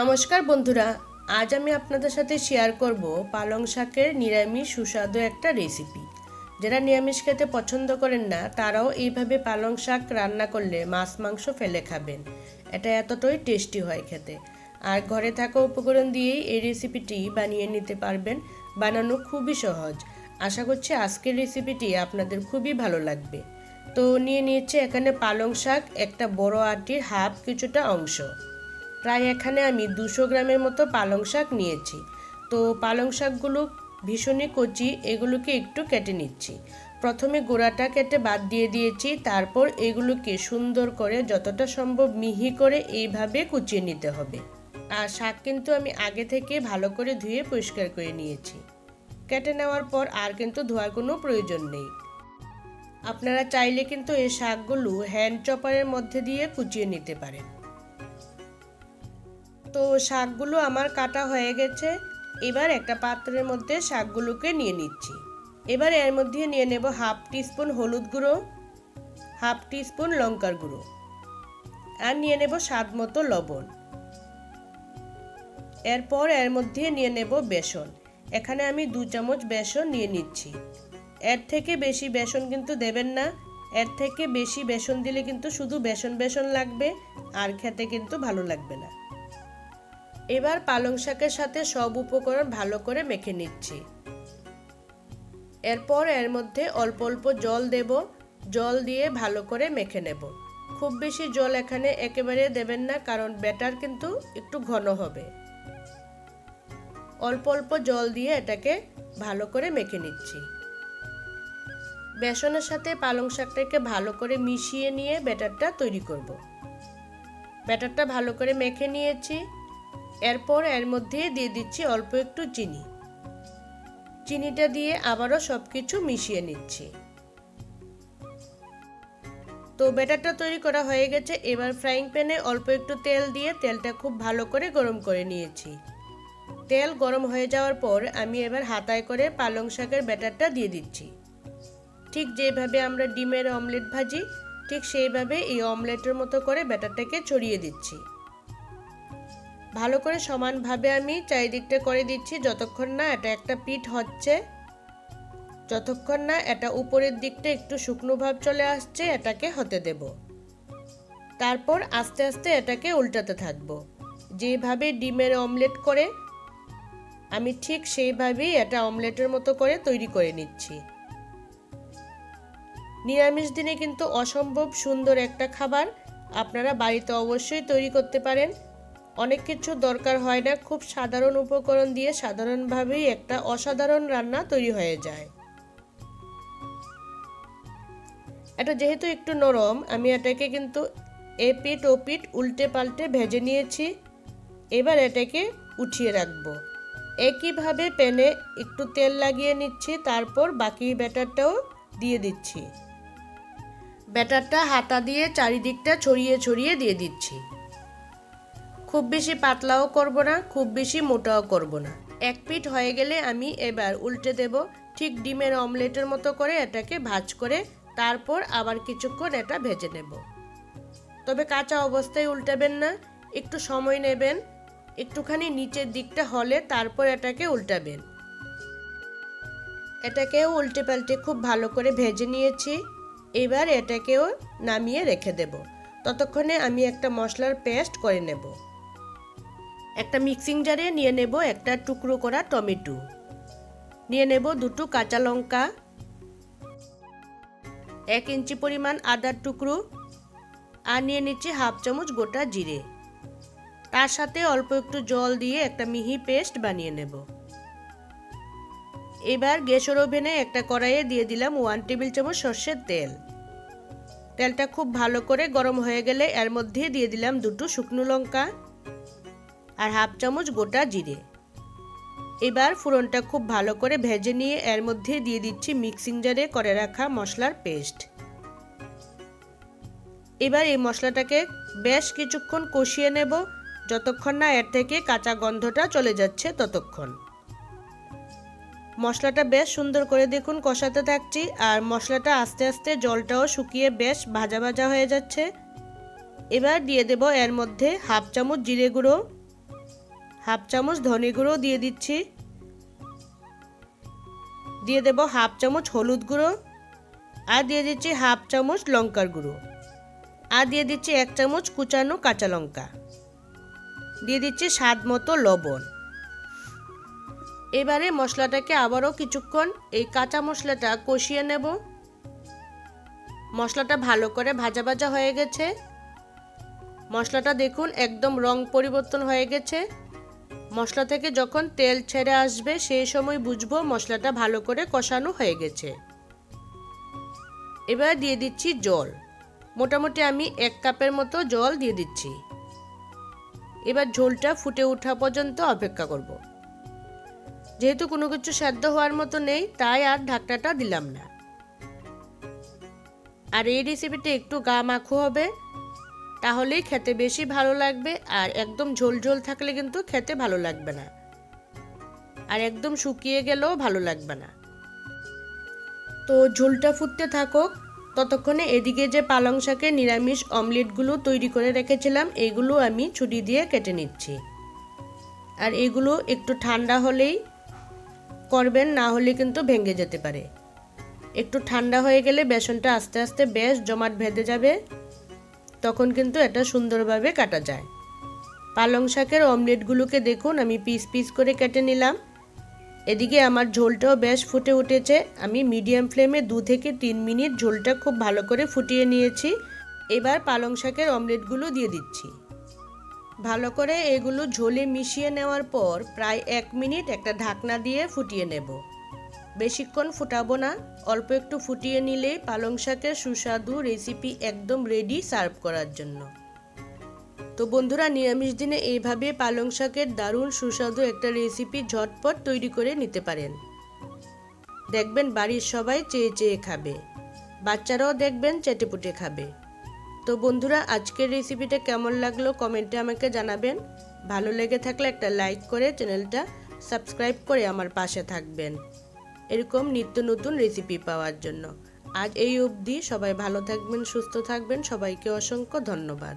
নমস্কার বন্ধুরা, আজ আমি আপনাদের সাথে শেয়ার করব পালং শাকের নিরামিষ সুস্বাদু একটা রেসিপি যারা নিরামিষ খেতে পছন্দ করেন না, তারাও এইভাবে পালং শাক রান্না করলে মাছ মাংস ফেলে খাবেন। এটা এতটাই টেস্টি হয় খেতে। আর ঘরে থাকা উপকরণ দিয়েই এই রেসিপিটি বানিয়ে নিতে পারবেন। বানানো খুবই সহজ। আশা করছি আজকের রেসিপিটি আপনাদের খুবই ভালো লাগবে। তো নিয়ে নিয়েছি এখানে পালং শাক একটা বড় আটির হাফ কিছুটা অংশ। প্রায় এখানে আমি দুশো গ্রামের মতো পালং শাক নিয়েছি। তো পালং শাকগুলো ভীষণই কচি, এগুলোকে একটু কেটে নিচ্ছি। প্রথমে গোড়াটা কেটে বাদ দিয়ে দিয়েছি, তারপর এগুলোকে সুন্দর করে যতটা সম্ভব মিহি করে এইভাবে কুচিয়ে নিতে হবে। আর শাক কিন্তু আমি আগে থেকে ভালো করে ধুয়ে পরিষ্কার করে নিয়েছি। কেটে নেওয়ার পর আর কিন্তু ধোয়ার কোনো প্রয়োজন নেই। আপনারা চাইলে কিন্তু এই শাকগুলো হ্যান্ড চপারের মধ্যে দিয়ে কুচিয়ে নিতে পারেন। তো শাকগুলো আমার কাটা হয়ে গেছে। এবার একটা পাত্রের মধ্যে শাকগুলোকে নিয়ে নিচ্ছি। এবার এর মধ্যে নিয়ে নেব হাফ টিস্পুন হলুদ গুঁড়ো, হাফ টিস্পুন লঙ্কার গুঁড়ো আর নিয়ে নেব স্বাদ মতো লবণ। এরপর এর মধ্যে নিয়ে নেব বেসন। এখানে আমি দু চামচ বেসন নিয়ে নিচ্ছি। এর থেকে বেশি বেসন কিন্তু দেবেন না। এর থেকে বেশি বেসন দিলে কিন্তু শুধু বেসন বেসন লাগবে, আর খেতে কিন্তু ভালো লাগবে না। এবার পালং শাকের সাথে সব উপকরণ ভালো করে মেখে নিচ্ছি। এরপর এর মধ্যে অল্প অল্প জল দেব। জল দিয়ে ভালো করে মেখে নেব। খুব বেশি জল এখানে একেবারে দেবেন না, কারণ ব্যাটার কিন্তু একটু ঘন হবে। অল্প অল্প জল দিয়ে এটাকে ভালো করে মেখে নিচ্ছি। বেসনের সাথে পালং শাকটাকে ভালো করে মিশিয়ে নিয়ে ব্যাটারটা তৈরি করব। ব্যাটারটা ভালো করে মেখে নিয়েছি। এরপর এর মধ্যে দিয়ে দিচ্ছি অল্প একটু চিনি। চিনিটা দিয়ে আবারও সব কিছু মিশিয়ে নিচ্ছি। তো ব্যাটারটা তৈরি করা হয়ে গেছে। এবার ফ্রাইং প্যানে অল্প একটু তেল দিয়ে তেলটা খুব ভালো করে গরম করে নিয়েছি। তেল গরম হয়ে যাওয়ার পর আমি এবার হাতায় করে পালং শাকের ব্যাটারটা দিয়ে দিচ্ছি। ঠিক যেভাবে আমরা ডিমের অমলেট ভাজি, ঠিক সেইভাবে এই অমলেটের মতো করে ব্যাটারটাকে ছড়িয়ে দিচ্ছি। ভালো করে সমানভাবে আমি চারিদিকটা করে দিচ্ছি, যতক্ষণ না এটা একটা পিঠ হচ্ছে, যতক্ষণ না এটা উপরের দিকটা একটু শুকনো ভাব চলে আসছে, এটাকে হতে দেব। তারপর আস্তে আস্তে এটাকে উল্টাতে থাকব। যেভাবে ডিমের অমলেট করে, আমি ঠিক সেইভাবেই এটা অমলেটের মতো করে তৈরি করে নিচ্ছি। নিরামিষ দিনে কিন্তু অসম্ভব সুন্দর একটা খাবার, আপনারা বাড়িতে অবশ্যই তৈরি করতে পারেন। অনেক কিছু দরকার হয় না, খুব সাধারণ উপকরণ দিয়ে সাধারণভাবেই একটা অসাধারণ রান্না তৈরি হয়ে যায়। এটা যেহেতু একটু নরম, আমি এটাকে কিন্তু এ পিঠ ও পিঠ উল্টে পাল্টে ভেজে নিয়েছি। এবার এটাকে উঠিয়ে রাখব। একইভাবে প্যানে একটু তেল লাগিয়ে নিচ্ছি, তারপর বাকি ব্যাটারটাও দিয়ে দিচ্ছি। ব্যাটারটা হাতা দিয়ে চারিদিকটা ছড়িয়ে ছড়িয়ে দিয়ে দিচ্ছি। খুব বেশি পাতলাও করব না, খুব বেশি মোটাও করব না। এক পিঠ হয়ে গেলে আমি এবার উল্টে দেব। ঠিক ডিমের অমলেটের মতো করে এটাকে ভাজ করে তারপর আবার কিছুক্ষণ এটা ভেজে নেব। তবে কাঁচা অবস্থায় উল্টাবেন না, একটু সময় নেবেন। একটুখানি নিচের দিকটা হলে তারপর এটাকে উল্টাবেন। এটাকেও উল্টে পাল্টে খুব ভালো করে ভেজে নিয়েছি। এবার এটাকেও নামিয়ে রেখে দেব। ততক্ষণে আমি একটা মশলার পেস্ট করে নেব। একটা মিক্সিং জারে নিয়ে নেব একটা টুকরো করা টমেটো। নিয়ে নেব দুটো কাঁচা লঙ্কা, এক ইঞ্চি পরিমাণ আদার টুকরো আর নিয়ে নিচ্ছি হাফ চামচ গোটা জিরে। তার সাথে অল্প একটু জল দিয়ে একটা মিহি পেস্ট বানিয়ে নেব। এবার গ্যাসের ওভেনে একটা কড়াইয়ে দিয়ে দিলাম ওয়ান টেবিল চামচ সর্ষের তেল। তেলটা খুব ভালো করে গরম হয়ে গেলে এর মধ্যে দিয়ে দিলাম দুটো শুকনো লঙ্কা আর হাফ চামচ গোটা জিরে। এবার ফুরনটা খুব ভালো করে ভেজে নিয়ে এর মধ্যে দিয়ে দিচ্ছি মিক্সিং জারে করে রাখা মশলার পেস্ট। এবার এই মশলাটাকে বেশ কিছুক্ষণ কষিয়ে নেব, যতক্ষণ না এর থেকে কাঁচা গন্ধটা চলে যাচ্ছে ততক্ষণ। মশলাটা বেশ সুন্দর করে দেখুন কষাতে থাকছি, আর মশলাটা আস্তে আস্তে জলটাও শুকিয়ে বেশ ভাজা ভাজা হয়ে যাচ্ছে। এবার দিয়ে দেব এর মধ্যে হাফ চামচ জিরে গুঁড়ো হাফ চামচ ধনে গুঁড়ো দিয়ে দিচ্ছি। দিয়ে দেব হাফ চামচ হলুদ গুঁড়ো। আর দিয়ে দিচ্ছি হাফ চামচ লঙ্কার গুঁড়ো। আর দিয়ে দিচ্ছি এক চামচ কুচানো কাঁচা লঙ্কা। দিয়ে দিচ্ছি স্বাদ মতো লবণ। এবারে মশলাটাকে আবারও কিছুক্ষণ এই কাঁচা মশলাটা কষিয়ে নেব। মশলাটা ভালো করে ভাজা ভাজা হয়ে গেছে। মশলাটা দেখুন একদম রং পরিবর্তন হয়ে গেছে। মশলা থেকে যখন তেল ছেড়ে আসবে, সেই সময় বুঝব মশলাটা ভালো করে কষানো হয়ে গেছে। এবার দিয়ে দিচ্ছি জল। মোটামুটি আমি এক কাপের মতো জল দিয়ে দিচ্ছি। এবার ঝোলটা ফুটে ওঠা পর্যন্ত অপেক্ষা করব। যেহেতু কোনো কিছু সেদ্ধ হওয়ার মতো নেই, তাই আর ঢাকনাটা দিলাম না। আর এই রেসিপিটা একটু গা মাখো হবে। তাহলেই খেতে বেশি ভালো লাগবে আর একদম ঝোল ঝোল থাকলে কিন্তু খেতে ভালো লাগবে না। আর একদম শুকিয়ে গেলেও ভালো লাগবে না। তো ঝোলটা ফুটতে থাকুক, ততক্ষণে এদিকে যে পালং শাকের নিরামিষ অমলেটগুলো তৈরি করে রেখেছিলাম, এগুলো আমি ছুরি দিয়ে কেটে নিচ্ছি। আর এগুলো একটু ঠান্ডা হলেই করবেন, না হলে কিন্তু ভেঙে যেতে পারে। একটু ঠান্ডা হয়ে গেলে বেসনটা আস্তে আস্তে বেশ জমাট বেঁধে যাবে। তখন কিন্তু এটা সুন্দরভাবে কাটা যায়। পালং শাকের অমলেটগুলোকে দেখুন, আমি পিস পিস করে কেটে নিলাম। এদিকে আমার ঝোলটাও বেশ ফুটে উঠেছে। আমি মিডিয়াম ফ্লেমে দু থেকে তিন মিনিট ঝোলটা খুব ভালো করে ফুটিয়ে নিয়েছি। এবার পালং শাকের অমলেটগুলো দিয়ে দিচ্ছি। ভালো করে এগুলো ঝোলে মিশিয়ে নেওয়ার পর প্রায় এক মিনিট একটা ঢাকনা দিয়ে ফুটিয়ে নেব। বেশিক্ষণ ফুটাবো না, অল্প একটু ফুটিয়ে নিলেই পালং শাকের সুস্বাদু রেসিপি একদম রেডি সার্ভ করার জন্য। তো বন্ধুরা, নিরামিষ দিনে এইভাবে পালং শাকের দারুণ সুস্বাদু একটা রেসিপি ঝটপট তৈরি করে নিতে পারেন। দেখবেন বাড়ির সবাই চেয়ে চেয়ে খাবে, বাচ্চারাও দেখবেন চেটেপুটে খাবে। তো বন্ধুরা, আজকের রেসিপিটা কেমন লাগল কমেন্টে আমাকে জানাবেন। ভালো লেগে থাকলে একটা লাইক করে চ্যানেলটা সাবস্ক্রাইব করে আমার পাশে থাকবেন। এরকম নিত্য নতুন রেসিপি পাওয়ার জন্য। আজ এই অবধি সবাই ভালো থাকবেন, সুস্থ থাকবেন। সবাইকে অসংখ্য ধন্যবাদ।